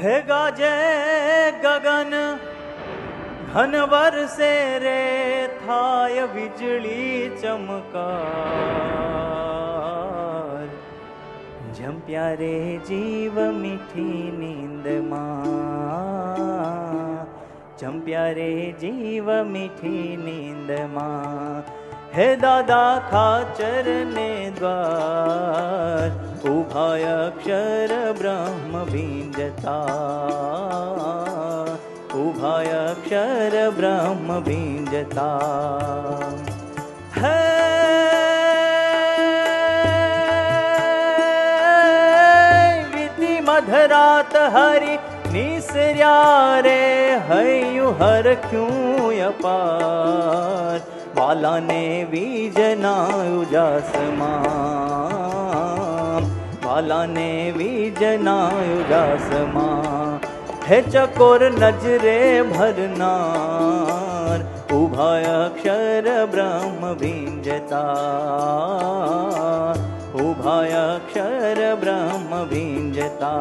है जय गगन, घनवर से रे थाय बिजली चमकार। झम प्यारे जीव मीठी नींद माँ चम प्यारे जीव मीठी नींद माँ, हे दादा खा चरने द्वार। उभय अक्षर ब्रह्म बिंदता उभय अक्षर ब्रह्म बिंदता विधि मधरात हरि निसर्या रे हयु हर क्यों अपार? बाला ने बीज ना उजासमान भाला ने भी जनायो जासमा है चकोर नजरे भरनार, उभय अक्षर ब्रह्म भिंजता। उभय अक्षर ब्रह्म भिंजता।